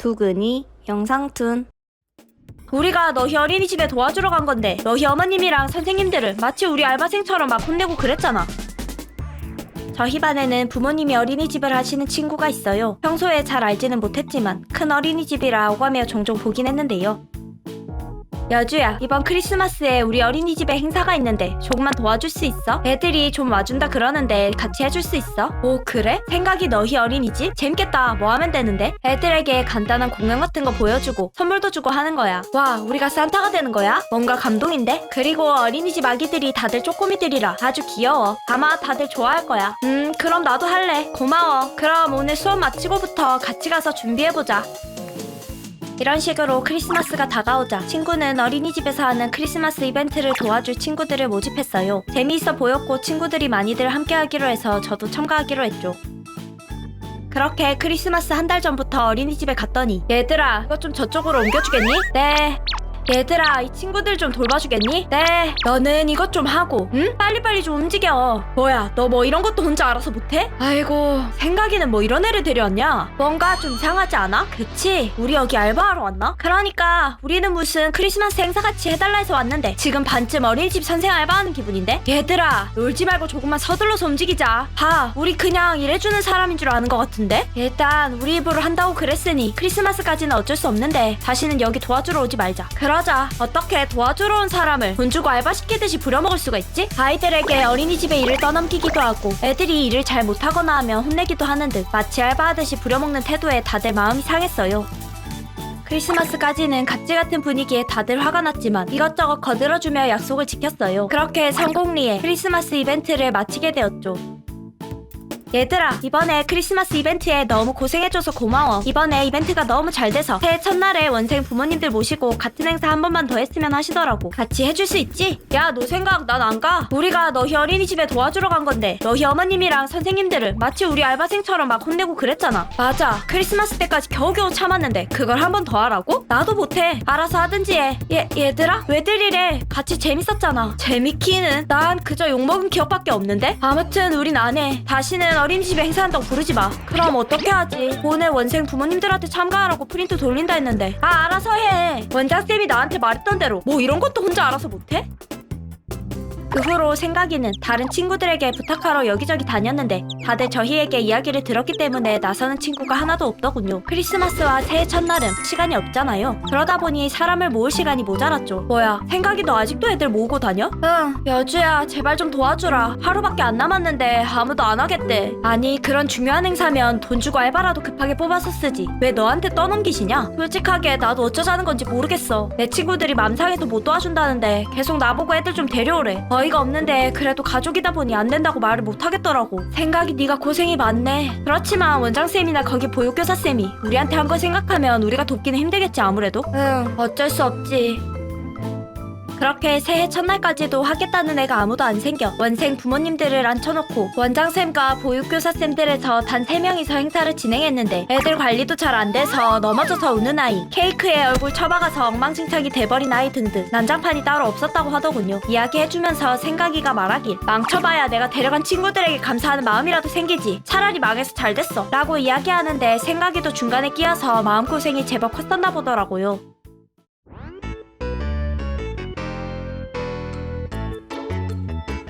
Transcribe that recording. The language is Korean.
두근이 영상툰 우리가 너희 어린이집에 도와주러 간 건데 너희 어머님이랑 선생님들을 마치 우리 알바생처럼 막 혼내고 그랬잖아. 저희 반에는 부모님이 어린이집을 하시는 친구가 있어요. 평소에 잘 알지는 못했지만 큰 어린이집이라 오가며 종종 보긴 했는데요. 여주야, 이번 크리스마스에 우리 어린이집에 행사가 있는데 조금만 도와줄 수 있어? 애들이 좀 와준다 그러는데 같이 해줄 수 있어? 오, 그래? 생각이 너희 어린이집? 재밌겠다. 뭐 하면 되는데? 애들에게 간단한 공연 같은 거 보여주고 선물도 주고 하는 거야. 와, 우리가 산타가 되는 거야? 뭔가 감동인데? 그리고 어린이집 아기들이 다들 쪼꼬미들이라 아주 귀여워. 아마 다들 좋아할 거야. 음, 그럼 나도 할래. 고마워. 그럼 오늘 수업 마치고부터 같이 가서 준비해보자. 이런 식으로 크리스마스가 다가오자 친구는 어린이집에서 하는 크리스마스 이벤트를 도와줄 친구들을 모집했어요. 재미있어 보였고 친구들이 많이들 함께하기로 해서 저도 참가하기로 했죠. 그렇게 크리스마스 한 달 전부터 어린이집에 갔더니 얘들아 이거 좀 저쪽으로 옮겨주겠니? 네. 얘들아 이 친구들 좀 돌봐주겠니? 네. 너는 이것 좀 하고 응? 빨리빨리 좀 움직여. 뭐야 너 뭐 이런 것도 혼자 알아서 못해? 아이고 생각이는 뭐 이런 애를 데려왔냐? 뭔가 좀 이상하지 않아? 그치? 우리 여기 알바하러 왔나? 그러니까 우리는 무슨 크리스마스 행사 같이 해달라 해서 왔는데 지금 반쯤 어린이집 선생 알바하는 기분인데? 얘들아 놀지 말고 조금만 서둘러서 움직이자. 봐 우리 그냥 일해주는 사람인 줄 아는 것 같은데? 일단 우리 입으로 한다고 그랬으니 크리스마스까지는 어쩔 수 없는데 다시는 여기 도와주러 오지 말자. 그 러자 어떻게 도와주러 온 사람을 돈 주고 알바시키듯이 부려먹을 수가 있지? 아이들에게 어린이집에 일을 떠넘기기도 하고 애들이 일을 잘 못하거나 하면 혼내기도 하는 듯 마치 알바하듯이 부려먹는 태도에 다들 마음이 상했어요. 크리스마스까지는 각지 같은 분위기에 다들 화가 났지만 이것저것 거들어주며 약속을 지켰어요. 그렇게 성공리에 크리스마스 이벤트를 마치게 되었죠. 얘들아 이번에 크리스마스 이벤트에 너무 고생해줘서 고마워. 이번에 이벤트가 너무 잘 돼서 새해 첫날에 원생 부모님들 모시고 같은 행사 한 번만 더 했으면 하시더라고. 같이 해줄 수 있지? 야 너 생각 난 안 가? 우리가 너희 어린이집에 도와주러 간 건데 너희 어머님이랑 선생님들을 마치 우리 알바생처럼 막 혼내고 그랬잖아. 맞아. 크리스마스 때까지 겨우겨우 참았는데 그걸 한 번 더 하라고? 나도 못해. 알아서 하든지 해. 얘, 얘들아 왜들 이래? 같이 재밌었잖아. 재밌기는 난 그저 욕먹은 기억밖에 없는데? 아무튼 우린 안해. 다시는 어린이집에 행사한다고 부르지 마. 그럼 어떻게 하지? 오늘 원생 부모님들한테 참가하라고 프린트 돌린다 했는데. 아 알아서 해. 원장쌤이 나한테 말했던 대로. 뭐 이런 것도 혼자 알아서 못해? 그 후로 생각이는 다른 친구들에게 부탁하러 여기저기 다녔는데 다들 저희에게 이야기를 들었기 때문에 나서는 친구가 하나도 없더군요. 크리스마스와 새해 첫날은 시간이 없잖아요. 그러다 보니 사람을 모을 시간이 모자랐죠. 뭐야, 생각이 너 아직도 애들 모으고 다녀? 응, 여주야, 제발 좀 도와주라. 하루밖에 안 남았는데 아무도 안 하겠대. 아니, 그런 중요한 행사면 돈 주고 알바라도 급하게 뽑아서 쓰지. 왜 너한테 떠넘기시냐? 솔직하게 나도 어쩌자는 건지 모르겠어. 내 친구들이 맘상해도 못 도와준다는데 계속 나보고 애들 좀 데려오래. 어이가 없는데 그래도 가족이다 보니 안 된다고 말을 못 하겠더라고. 생각이 네가 고생이 많네. 그렇지만 원장쌤이나 거기 보육교사쌤이 우리한테 한 거 생각하면 우리가 돕기는 힘들겠지 아무래도. 응, 어쩔 수 없지. 그렇게 새해 첫날까지도 하겠다는 애가 아무도 안 생겨. 원생 부모님들을 앉혀놓고 원장쌤과 보육교사쌤들에서 단 3명이서 행사를 진행했는데 애들 관리도 잘 안 돼서 넘어져서 우는 아이 케이크에 얼굴 처박아서 엉망진창이 돼버린 아이 등등 난장판이 따로 없었다고 하더군요. 이야기해주면서 생각이가 말하길 망쳐봐야 내가 데려간 친구들에게 감사하는 마음이라도 생기지. 차라리 망해서 잘 됐어. 라고 이야기하는데 생각이도 중간에 끼어서 마음고생이 제법 컸었나 보더라고요